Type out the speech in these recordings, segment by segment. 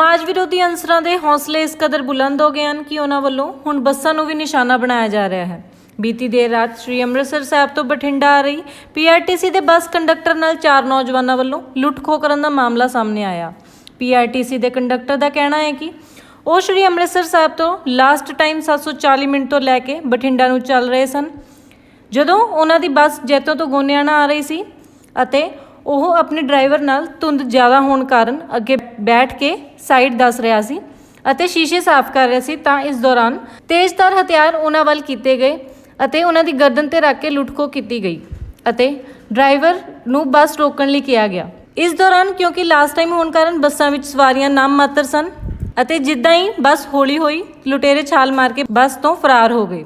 ਸਮਾਜ ਵਿਰੋਧੀ ਅੰਸਰਾਂ ਦੇ ਹੌਸਲੇ ਇਸ ਕਦਰ ਬੁਲੰਦ ਹੋ ਗਏ ਹਨ ਕਿ ਉਹਨਾਂ ਵੱਲੋਂ ਹੁਣ ਬੱਸਾਂ ਨੂੰ ਵੀ ਨਿਸ਼ਾਨਾ ਬਣਾਇਆ ਜਾ ਰਿਹਾ ਹੈ। ਬੀਤੀ ਦੇਰ ਰਾਤ ਸ੍ਰੀ ਅੰਮ੍ਰਿਤਸਰ ਸਾਹਿਬ ਤੋਂ ਬਠਿੰਡਾ ਆ ਰਹੀ ਪੀਆਰਟੀਸੀ ਦੇ ਬੱਸ ਕੰਡਕਟਰ ਨਾਲ ਚਾਰ ਨੌਜਵਾਨਾਂ ਵੱਲੋਂ ਲੁੱਟ-ਖੋਹ ਕਰਨ ਦਾ ਮਾਮਲਾ ਸਾਹਮਣੇ ਆਇਆ। ਪੀਆਰਟੀਸੀ ਦੇ ਕੰਡਕਟਰ ਦਾ ਕਹਿਣਾ ਹੈ ਕਿ ਉਹ ਸ੍ਰੀ ਅੰਮ੍ਰਿਤਸਰ ਸਾਹਿਬ ਤੋਂ ਲਾਸਟ ਟਾਈਮ 740 ਮਿੰਟ ਤੋਂ ਲੈ ਕੇ ਬਠਿੰਡਾ ਨੂੰ ਚੱਲ ਰਹੇ ਸਨ। ਜਦੋਂ ਉਹਨਾਂ ਦੀ ਬੱਸ ਜੈਤੋ ਤੋਂ ਗੋਨਿਆਣਾ ਆ ਰਹੀ ਸੀ ਅਤੇ ਉਹ ਆਪਣੇ ਡਰਾਈਵਰ ਨਾਲ ਧੁੰਦ ਜ਼ਿਆਦਾ ਹੋਣ ਕਾਰਨ ਅੱਗੇ ਬੈਠ ਕੇ ਸਾਈਡ ਦੱਸ ਰਿਹਾ ਸੀ ਅਤੇ ਸ਼ੀਸ਼ੇ ਸਾਫ਼ ਕਰ ਰਿਹਾ ਸੀ ਤਾਂ ਇਸ ਦੌਰਾਨ ਤੇਜ਼ਧਾਰ ਹਥਿਆਰ ਉਹਨਾਂ ਵੱਲ ਕੀਤੇ ਗਏ ਅਤੇ ਉਹਨਾਂ ਦੀ ਗਰਦਨ ਤੇ ਰੱਖ ਕੇ ਲੁੱਟਖੋ ਕੀਤੀ ਗਈ ਅਤੇ ਡਰਾਈਵਰ ਨੂੰ ਬੱਸ ਰੋਕਣ ਲਈ ਕਿਹਾ ਗਿਆ। ਇਸ ਦੌਰਾਨ ਕਿਉਂਕਿ ਲਾਸਟ ਟਾਈਮ ਹੋਣ ਕਾਰਨ ਬੱਸਾਂ ਵਿੱਚ ਸਵਾਰੀਆਂ ਨਾਮ ਮਾਤਰ ਸਨ ਅਤੇ ਜਿੱਦਾਂ ਹੀ ਬੱਸ ਹੌਲੀ ਹੋਈ, ਲੁਟੇਰੇ ਛਾਲ ਮਾਰ ਕੇ ਬੱਸ ਤੋਂ ਫਰਾਰ ਹੋ ਗਏ।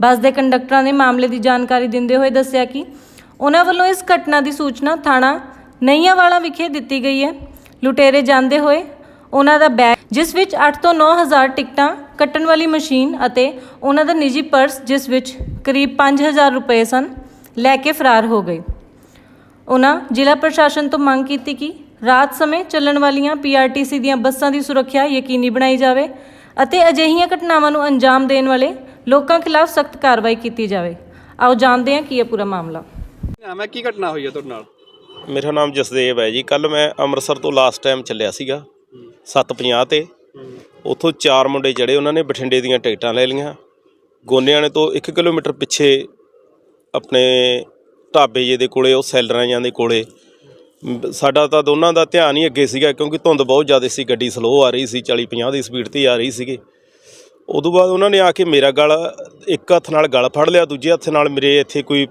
ਬੱਸ ਦੇ ਕੰਡਕਟਰਾਂ ਨੇ ਮਾਮਲੇ ਦੀ ਜਾਣਕਾਰੀ ਦਿੰਦੇ ਹੋਏ ਦੱਸਿਆ ਕਿ ਉਹਨਾਂ ਵੱਲੋਂ ਇਸ ਘਟਨਾ ਦੀ ਸੂਚਨਾ ਥਾਣਾ ਨਈਆਂਵਾਲਾ ਵਿਖੇ ਦਿੱਤੀ ਗਈ ਹੈ। ਲੁਟੇਰੇ ਜਾਂਦੇ ਹੋਏ ਉਹਨਾਂ ਦਾ ਬੈਗ ਜਿਸ ਵਿੱਚ 8 ਤੋਂ 9000 ਟਿਕਟਾਂ, ਕੱਟਣ ਵਾਲੀ ਮਸ਼ੀਨ ਅਤੇ ਉਹਨਾਂ ਦਾ ਨਿੱਜੀ ਪਰਸ, ਜਿਸ ਵਿੱਚ ਕਰੀਬ 5000 ਰੁਪਏ ਸਨ, ਲੈ ਕੇ ਫਰਾਰ ਹੋ ਗਏ। ਉਹਨਾਂ ਜ਼ਿਲ੍ਹਾ ਪ੍ਰਸ਼ਾਸਨ ਤੋਂ ਮੰਗ ਕੀਤੀ ਕਿ ਰਾਤ ਸਮੇਂ ਚੱਲਣ ਵਾਲੀਆਂ ਪੀਆਰਟੀਸੀ ਦੀਆਂ ਬੱਸਾਂ ਦੀ ਸੁਰੱਖਿਆ ਯਕੀਨੀ ਬਣਾਈ ਜਾਵੇ ਅਤੇ ਅਜਿਹੀਆਂ ਘਟਨਾਵਾਂ ਨੂੰ ਅੰਜਾਮ ਦੇਣ ਵਾਲੇ ਲੋਕਾਂ ਖਿਲਾਫ ਸਖਤ ਕਾਰਵਾਈ ਕੀਤੀ ਜਾਵੇ। ਆਓ ਜਾਣਦੇ ਹਾਂ ਕੀ ਹੈ ਪੂਰਾ ਮਾਮਲਾ। ਨਾਮ ਹੈ ਕੀ ਘਟਨਾ ਹੋਈ ਹੈ ਤੁਹਾਡੇ ਨਾਲ? ਮੇਰਾ ਨਾਮ ਜਸਦੇਵ ਹੈ ਜੀ। ਕੱਲ ਮੈਂ ਅੰਮ੍ਰਿਤਸਰ ਤੋਂ ਲਾਸਟ ਟਾਈਮ ਚੱਲਿਆ ਸੀਗਾ 7:50 ਤੇ। ਉੱਥੋਂ ਚਾਰ ਮੁੰਡੇ ਜਿਹੜੇ ਉਹਨਾਂ ਨੇ ਬਠਿੰਡੇ ਦੀਆਂ ਟਿਕਟਾਂ ਲੈ ਲਈਆਂ। ਗੋਨਿਆਣੇ ਤੋਂ 1 ਕਿਲੋਮੀਟਰ ਪਿੱਛੇ ਆਪਣੇ ਢਾਬੇ ਜੇ ਦੇ ਕੋਲੇ, ਉਹ ਸੈਲਰਾਂ ਜਾਂ ਦੇ ਕੋਲੇ। ਸਾਡਾ ਤਾਂ ਦੋਨਾਂ ਦਾ ਧਿਆਨ ਹੀ ਅੱਗੇ ਸੀਗਾ, ਕਿਉਂਕਿ ਧੁੰਦ ਬਹੁਤ ਜ਼ਿਆਦਾ ਸੀ, ਗੱਡੀ ਸਲੋ ਆ ਰਹੀ ਸੀ 40 50 ਦੀ ਸਪੀਡ ਤੇ ਆ ਰਹੀ ਸੀਗੀ। ਉਦੋਂ ਬਾਅਦ ਉਹਨਾਂ ਨੇ ਆ ਕੇ ਮੇਰਾ ਗਲ ਇੱਕ ਹੱਥ ਨਾਲ ਗਲ ਫੜ ਲਿਆ, ਦੂਜੇ ਹੱਥ ਨਾਲ ਮੇਰੇ ਇੱਥੇ ਕੋਈ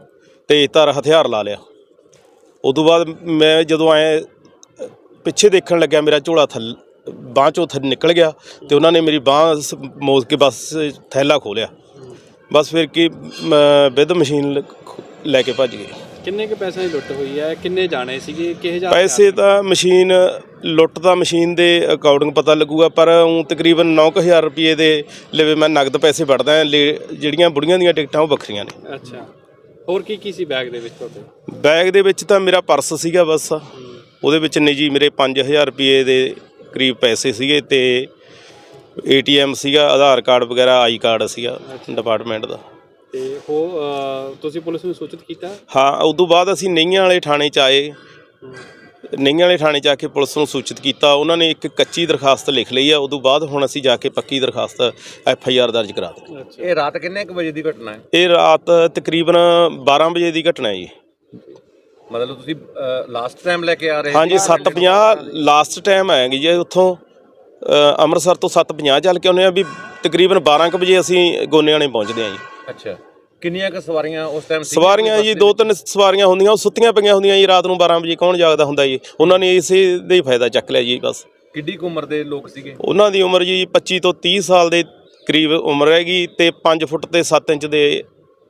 ਤੇਜ਼ਧਾਰ ਹਥਿਆਰ ਲਾ ਲਿਆ। ਉਦੋਂ ਬਾਅਦ ਮੈਂ ਜਦੋਂ ਆਏ ਪਿੱਛੇ ਦੇਖਣ ਲੱਗਿਆ ਮੇਰਾ ਝੋਲਾ ਥੱਲ ਬਾਂਹ ਚੋਂ ਥੱਲੇ ਨਿਕਲ ਗਿਆ ਤੇ ਉਹਨਾਂ ਨੇ ਮੇਰੀ ਬਾਂਹ ਮੋੜ ਕੇ ਬਸ ਥੈਲਾ ਖੋਲਿਆ ਬਸ ਫਿਰ ਕੀ ਵਿਦ ਮਸ਼ੀਨ ਲ- ਕੇ ਭੱਜ ਗਏ। ਕਿੰਨੇ ਕੁ ਪੈਸਿਆਂ ਦੀ ਲੁੱਟ ਹੋਈ ਹੈ? ਕਿੰਨੇ ਜਾਣੇ ਸੀਗੇ? ਕਿਹੇ ਜਾ ਪੈਸੇ ਤਾਂ ਮਸ਼ੀਨ ਲੁੱਟ ਦਾ ਮਸ਼ੀਨ ਦੇ ਅਕਾਊਂਟਿੰਗ ਪਤਾ ਲੱਗੂਗਾ ਪਰ ਉਹ ਤਕਰੀਬਨ 9000 ਰੁਪਏ ਦੇ ਲਵੇ ਮੈਂ ਨਗਦ ਪੈਸੇ ਵੜਦਾ ਜਿਹੜੀਆਂ ਬੁੜੀਆਂ ਦੀਆਂ ਟਿਕਟਾਂ ਉਹ ਵੱਖਰੀਆਂ ਨੇ। ਅੱਛਾ। ਹੋਰ ਕੀ ਕੀ ਸੀ ਬੈਗ ਦੇ ਵਿੱਚ ਤੁਹਾਡੇ? ਬੈਗ ਦੇ ਵਿੱਚ ਤਾਂ ਮੇਰਾ ਪਰਸ ਸੀਗਾ ਬਸ। ਉਹਦੇ ਵਿੱਚ ਨਿੱਜੀ ਮੇਰੇ 5000 ਰੁਪਏ ਦੇ ਕਰੀਬ ਪੈਸੇ ਸੀਗੇ ਤੇ ਏਟੀਐਮ ਸੀਗਾ ਆਧਾਰ ਕਾਰਡ ਵਗੈਰਾ ਆਈ ਕਾਰਡ ਸੀਗਾ ਡਿਪਾਰਟਮੈਂਟ ਦਾ। ਤੇ ਹੋ ਤੁਸੀਂ ਪੁਲਿਸ ਨੂੰ ਸੂਚਿਤ ਕੀਤਾ? ਹਾਂ ਉਦੋਂ ਬਾਅਦ ਅਸੀਂ ਨਈਆਂ ਵਾਲੇ ਥਾਣੇ 'ਚ ਆਏ। ਨਈਆਂ ਵਾਲੇ ਥਾਣੇ ਆ ਕੇ ਪੁਲਿਸ ਨੂੰ ਸੂਚਿਤ ਕੀਤਾ। ਉਹਨਾਂ ਨੇ ਇੱਕ ਕੱਚੀ ਦਰਖਾਸਤ ਲਿਖ ਲਈ ਆ। ਉਦੋਂ ਬਾਅਦ ਹੁਣ ਅਸੀਂ ਜਾ ਕੇ ਪੱਕੀ ਦਰਖਾਸਤ ਐਫ ਆਈ ਆਰ ਦਰਜ ਕਰਾ ਦਿੱਤੀ। ਇਹ ਰਾਤ ਕਿੰਨੇ ਕੁ ਵਜੇ ਦੀ ਘਟਨਾ ਹੈ? ਇਹ ਰਾਤ ਤਕਰੀਬਨ 12 ਵਜੇ ਦੀ ਘਟਨਾ ਹੈ ਜੀ। ਮਤਲਬ ਤੁਸੀਂ ਲਾਸਟ ਟਾਈਮ ਲੈ ਕੇ ਆ ਰਹੇ ਹਾਂਜੀ 750 ਲਾਸਟ ਟਾਈਮ ਆਏਗੀ ਜੀ ਉੱਥੋਂ। ਅੰਮ੍ਰਿਤਸਰ ਤੋਂ 750 ਚੱਲ ਕੇ ਆਉਂਦੇ ਆ ਵੀ ਤਕਰੀਬਨ 12 ਕੁ ਵਜੇ ਅਸੀਂ ਗੋਨੇਆਣੇ ਪਹੁੰਚਦੇ ਆ ਜੀ। ਅੱਛਾ। ਕਿੰਨੀਆਂ ਕੁ ਸਵਾਰੀਆਂ ਉਸ ਟਾਈਮ ਸਵਾਰੀਆਂ ਜੀ ਦੋ ਤਿੰਨ ਸਵਾਰੀਆਂ ਹੁੰਦੀਆਂ ਉਹ ਸੁੱਤੀਆਂ ਪਈਆਂ ਹੁੰਦੀਆਂ ਜੀ ਰਾਤ ਨੂੰ 12 ਵਜੇ ਕੌਣ ਜਾਗਦਾ ਹੁੰਦਾ ਜੀ? ਉਹਨਾਂ ਨੇ ਇਸੇ ਦਾ ਹੀ ਫਾਇਦਾ ਚੱਕ ਲਿਆ ਜੀ ਬਸ। ਕਿੱਡੀ ਕੁ ਉਮਰ ਦੇ ਲੋਕ ਸੀਗੇ? ਉਹਨਾਂ ਦੀ ਉਮਰ ਜੀ 25 ਤੋਂ 30 ਸਾਲ ਦੇ ਕਰੀਬ ਉਮਰ ਹੈਗੀ ਤੇ 5 ਫੁੱਟ ਤੇ 7 ਇੰਚ ਦੇ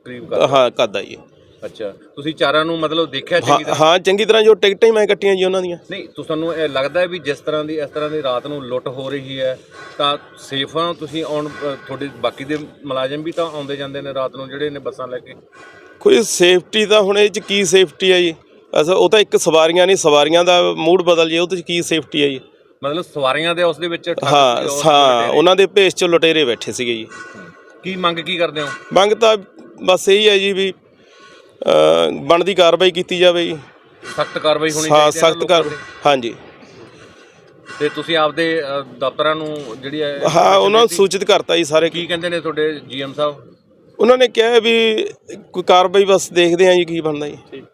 ਕਰੀਬ ਕਰ ਹਾਂ ਕੱਦ ਆ ਜੀ। ਅੱਛਾ ਤੁਸੀਂ ਚਾਰਾਂ ਨੂੰ ਮਤਲਬ ਦੇਖਿਆ ਹਾਂ ਚੰਗੀ ਤਰ੍ਹਾਂ? ਹਾਂ ਚੰਗੀ ਤਰ੍ਹਾਂ ਜੋ ਟਿਕਟਾਂ ਹੀ ਮੈਂ ਕੱਟੀਆਂ ਜੀ ਉਹਨਾਂ ਦੀਆਂ। ਨਹੀਂ ਤੁਹਾਨੂੰ ਇਹ ਲੱਗਦਾ ਹੈ ਵੀ ਜਿਸ ਤਰ੍ਹਾਂ ਦੀ ਇਸ ਤਰ੍ਹਾਂ ਦੀ ਰਾਤ ਨੂੰ ਲੁੱਟ ਹੋ ਰਹੀ ਹੈ ਤਾਂ ਸੇਫ ਤੁਸੀਂ ਆਉਣ ਅ, ਤੁਹਾਡੇ ਬਾਕੀ ਦੇ ਮੁਲਾਜ਼ਮ ਵੀ ਤਾਂ ਆਉਂਦੇ ਜਾਂਦੇ ਨੇ ਰਾਤ ਨੂੰ ਜਿਹੜੇ ਨੇ ਬੱਸਾਂ ਲੈ ਕੇ। ਕੋਈ ਸੇਫਟੀ ਤਾਂ ਹੁਣ ਇਹ ਚ ਕੀ ਸੇਫਟੀ ਹੈ ਜੀ? ਅਸਾ ਉਹ ਤਾਂ ਇੱਕ ਸਵਾਰੀਆਂ ਨਹੀਂ ਸਵਾਰੀਆਂ ਦਾ ਮੂਡ ਬਦਲ ਜੇ ਉਹਦੇ ਚ ਕੀ ਸੇਫਟੀ ਹੈ ਜੀ? ਮਤਲਬ ਸਵਾਰੀਆਂ ਦੇ ਉਸ ਦੇ ਵਿੱਚ ਠੱਗ ਹਾਂ ਸੀ, ਉਸ ਹਾਂ। ਉਹਨਾਂ ਦੇ ਭੇਸ ਚ ਲੁਟੇਰੇ ਬੈਠੇ ਸੀਗੇ ਜੀ। ਕੀ ਮੰਗ ਕੀ ਕਰਦੇ ਹੋ? ਮੰਗ ਤਾਂ ਬਸ ਇਹੀ ਹੈ ਜੀ ਵੀ ਬਣਦੀ ਕਾਰਵਾਈ ਕੀਤੀ ਜਾਵੇ ਜੀ। ਸਖਤ ਕਾਰਵਾਈ ਹੋਣੀ ਚਾਹੀਦੀ ਹੈ ਸਖਤ ਕਰ। ਹਾਂਜੀ। ਤੇ ਤੁਸੀਂ ਆਪਦੇ ਅ, ਦਫ਼ਤਰਾਂ ਨੂੰ ਜਿਹੜੀ ਹੈ ਹਾਂ ਉਹਨਾਂ ਨੂੰ ਸੂਚਿਤ ਕਰਤਾ ਜੀ ਸਾਰੇ। ਕੀ ਕਹਿੰਦੇ ਨੇ ਤੁਹਾਡੇ ਜੀਐਮ ਸਾਹਿਬ? ਉਹਨਾਂ ਨੇ ਕਿਹਾ ਵੀ ਕੋਈ ਕਾਰਵਾਈ ਬਸ ਦੇਖਦੇ ਆਂ ਜੀ ਕੀ ਬਣਦਾ ਜੀ। ਠੀਕ।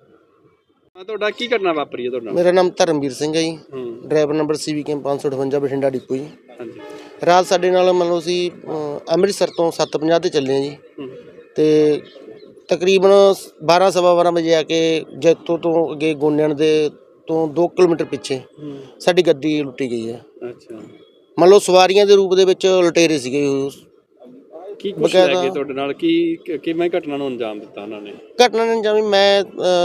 ਹਾਂ ਤੁਹਾਡਾ ਕੀ ਘਟਨਾ ਵਾਪਰੀ ਹੈ ਤੁਹਾਡੇ ਮੇਰਾ ਨਾਮ ਧਰਮਵੀਰ ਸਿੰਘ ਹੈ ਜੀ। Driver number CVK 558 Bathinda depot ਜੀ। ਹਾਂਜੀ। ਰਾਤ ਸਾਡੇ ਨਾਲ ਮੰਨ ਲਓ ਅਸੀਂ ਅੰਮ੍ਰਿਤਸਰ ਤੋਂ 750 ਤੇ ਚੱਲੇ ਹਾਂ ਜੀ। ਤੇ ਤਕਰੀਬਨ 12 ਸਵਾ 12 ਵਜੇ ਆ ਕੇ ਜੈਤੋ ਤੋਂ ਅੱਗੇ ਗੋਨਿਆਣ ਦੇ ਤੋਂ 2 ਕਿਲੋਮੀਟਰ ਪਿੱਛੇ ਸਾਡੀ ਗੱਡੀ ਲੁੱਟੀ ਗਈ ਹੈ। ਅੱਛਾ। ਮੰਨ ਲਓ ਸਵਾਰੀਆਂ ਦੇ ਰੂਪ ਦੇ ਵਿੱਚ ਲੁਟੇਰੇ ਸੀਗੇ ਉਹ। ਕੀ ਕੁਛ ਲੈ ਬਕਾਇਦਾ- ਕੇ ਤੁਹਾਡੇ ਨਾਲ? ਕੀ ਕਿ- ਕਿਵੇਂ ਘਟਨਾ ਨੂੰ ਅੰਜਾਮ ਦਿੱਤਾ ਉਹਨਾਂ ਨੇ? ਘਟਨਾ ਨੇ ਜਿਵੇਂ ਮੈਂ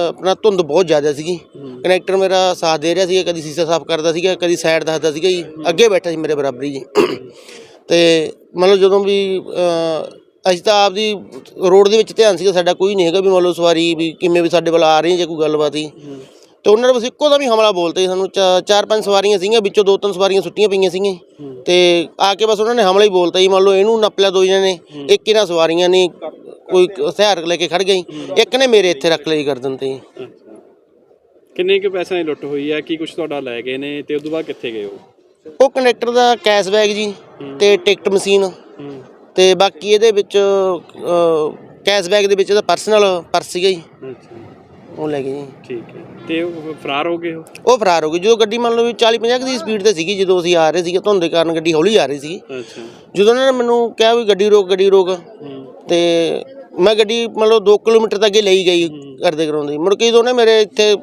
ਆਪਣਾ ਧੁੰਦ ਬਹੁਤ ਜ਼ਿਆਦਾ ਸੀਗੀ। ਕਨੈਕਟਰ ਮੇਰਾ ਸਾਥ ਦੇ ਰਿਹਾ ਸੀਗਾ ਕਦੀ ਸੀਸਾ ਸਾਫ਼ ਕਰਦਾ ਸੀਗਾ ਕਦੀ ਸਾਈਡ ਦੱਸਦਾ ਸੀਗਾ ਜੀ। ਅੱਗੇ ਬੈਠਾ ਸੀ ਮੇਰੇ ਬਰਾਬਰੀ ਜੀ। ਤੇ ਮਤਲਬ ਜਦੋਂ ਵੀ ਅਸੀਂ ਤਾਂ ਆਪਦੀ ਰੋਡ ਦੇ ਵਿੱਚ ਧਿਆਨ ਸੀਗਾ ਸਾਡਾ ਕੋਈ ਨਹੀਂ ਹੈਗਾ ਵੀ ਮੰਨ ਲਓ ਸਵਾਰੀ ਵੀ ਕਿਵੇਂ ਵੀ ਸਾਡੇ ਵੱਲ ਆ ਰਹੀ ਜਾਂ ਕੋਈ ਗੱਲਬਾਤ ਹੀ। ਤੇ ਉਹਨਾਂ ਨੇ ਬਸ ਇੱਕੋ ਦਾ ਵੀ ਹਮਲਾ ਬੋਲਤੇ ਜੀ ਸਾਨੂੰ ਚਾ- ਚਾਰ ਪੰਜ ਸਵਾਰੀਆਂ ਸੀਗੀਆਂ ਵਿੱਚੋਂ ਦੋ ਤਿੰਨ ਸਵਾਰੀਆਂ ਸੁੱਟੀਆਂ ਪਈਆਂ ਸੀਗੀਆਂ। ਤੇ ਆ ਕੇ ਬਸ ਉਹਨਾਂ ਨੇ ਹਮਲਾ ਹੀ ਬੋਲਤਾ ਜੀ ਮੰਨ ਲਓ ਇਹਨੂੰ ਨੱਪ ਲਿਆ ਦੋ ਜਣੇ ਨੇ ਇੱਕ ਇਹਨਾਂ ਸਵਾਰੀਆਂ ਨੇ ਕੋਈ ਹਥਿਆਰ ਲੈ ਕੇ ਖੜ ਗਈ ਇੱਕ ਨੇ ਮੇਰੇ ਇੱਥੇ ਰੱਖ ਲਈ ਗਰਦਨ ਤੇ ਜੀ। ਕਿੰਨੇ ਕੁ ਪੈਸਿਆਂ ਦੀ ਲੁੱਟ ਹੋਈ ਹੈ? ਕੀ ਕੁਝ ਤੁਹਾਡਾ ਲੈ ਗਏ ਨੇ? ਤੇ ਉਦੋਂ ਬਾਅਦ ਕਿੱਥੇ ਗਏ ਹੋ ਉਹ ਕੰਡਕਟਰ ਦਾ ਕੈਸ਼ ਬੈਗ ਜੀ ਤੇ ਟਿਕਟ ਮਸ਼ੀਨ। ਤੇ ਬਾਕੀ ਇਹਦੇ ਵਿੱਚ ਅ, ਕੈਸ਼ ਬੈਗ ਦੇ ਵਿੱਚ ਇਹਦਾ ਪਰਸਨਲ ਪਰਸ ਸੀਗਾ ਜੀ। ਉਹ ਲੈ ਗਏ ਜੀ। ਠੀਕ ਹੈ। ਤੇ ਉਹ ਫਰਾਰ ਹੋ ਗਏ ਉਹ? ਫਰਾਰ ਹੋ ਗਈ ਜਦੋਂ ਗੱਡੀ ਮੰਨ ਲਓ ਵੀ 40 50 ਦੀ ਸਪੀਡ ਤੇ ਸੀਗੀ ਜਦੋਂ ਅਸੀਂ ਆ ਰਹੇ ਸੀਗੇ ਧੁੰਦ ਦੇ ਕਾਰਨ ਗੱਡੀ ਹੌਲੀ ਆ ਰਹੀ ਸੀਗੀ। ਅੱਛਾ। ਜਦੋਂ ਉਹਨਾਂ ਨੇ ਮੈਨੂੰ ਕਿਹਾ ਵੀ ਗੱਡੀ ਰੋਕ ਗੱਡੀ ਰੋਕ ਤੇ ਮੈਂ ਗੱਡੀ ਮੰਨ ਲਓ 2 ਕਿਲੋਮੀਟਰ ਤੱਕ ਅੱਗੇ ਲਈ ਗਈ ਕਰਦੇ ਕਰਾਉਂਦੀ ਮੁੜ ਕੇ ਜਦੋਂ ਉਹਨੇ ਮੇਰੇ ਇੱਥੇ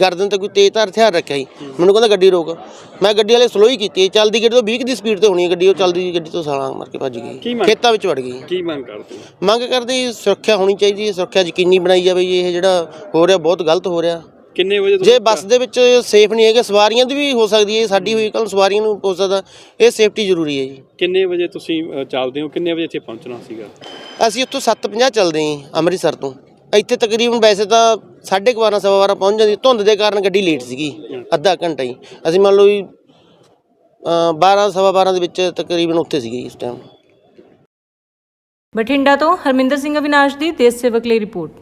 ਗਰਦਨ ਤੇ ਕੋਈ ਤੇਜ਼ਧਾਰ ਹਥਿਆਰ ਰੱਖਿਆ ਸੀ। ਮੈਨੂੰ ਕਹਿੰਦਾ ਗੱਡੀ ਰੋਕ। ਮੈਂ ਗੱਡੀ ਵਾਲੇ ਸਲੋ ਹੀ ਕੀਤੀ। ਚੱਲਦੀ ਗੱਡੀ ਤੋਂ 20 ਦੀ ਸਪੀਡ ਤੇ ਹੋਣੀ ਹੈ ਗੱਡੀ। ਉਹ ਚੱਲਦੀ ਗੱਡੀ ਤੋਂ ਸਾਲਾਂ ਮਾਰ ਕੇ ਭੱਜ ਗਈ। ਖੇਤਾਂ ਵਿੱਚ ਵੜ ਗਈ। ਕੀ ਮੰਗ ਕਰਦੇ? ਮੰਗ ਕਰਦੇ ਸੁਰੱਖਿਆ ਹੋਣੀ ਚਾਹੀਦੀ ਹੈ। ਸੁਰੱਖਿਆ ਯਕੀਨੀ ਬਣਾਈ ਜਾਵੇ ਇਹ ਜਿਹੜਾ ਹੋ ਰਿਹਾ ਬਹੁਤ ਗਲਤ ਹੋ ਰਿਹਾ। ਕਿੰਨੇ ਵਜੇ ਜੇ ਬੱਸ ਦੇ ਵਿੱਚ ਸੇਫ ਨਹੀਂ ਹੈਗੇ ਸਵਾਰੀਆਂ ਦੀ ਵੀ ਹੋ ਸਕਦੀ ਹੈ। ਸਾਡੀ ਹੋਈ ਕੱਲ ਸਵਾਰੀਆਂ ਨੂੰ ਹੋ ਸਕਦਾ। ਇਹ ਸੇਫਟੀ ਜ਼ਰੂਰੀ ਹੈ ਜੀ। ਕਿੰਨੇ ਵਜੇ ਤੁਸੀਂ ਚੱਲਦੇ ਹੋ? ਕਿੰਨੇ ਵਜੇ ਇੱਥੇ ਪਹੁੰਚਣਾ ਸੀਗਾ? ਅਸੀਂ ਉੱਥੋਂ 7:50 ਚੱਲਦੇ ਹਾਂ ਅੰਮ੍ਰਿਤਸਰ ਤੋਂ। ਇੱਥੇ ਤਕਰੀਬਨ ਵੈਸੇ ਤਾਂ 12:30 ਸਵਾ ਬਾਰਾਂ ਪਹੁੰਚ ਜਾਂਦੀ। ਧੁੰਦ ਦੇ ਕਾਰਨ ਗੱਡੀ ਲੇਟ ਸੀਗੀ, ਅੱਧਾ ਘੰਟਾ ਹੀ। ਅਸੀਂ ਮੰਨ ਲਓ ਵੀ 12 ਸਵਾ 12 ਦੇ ਵਿੱਚ ਤਕਰੀਬਨ ਉੱਥੇ ਸੀਗੇ ਇਸ ਟਾਈਮ ਬਠਿੰਡਾ ਤੋਂ ਹਰਮਿੰਦਰ ਸਿੰਘ ਅਵਿਨਾਸ਼ ਦੀ ਦੇਸ਼ ਸੇਵਕ ਲਈ ਰਿਪੋਰਟ।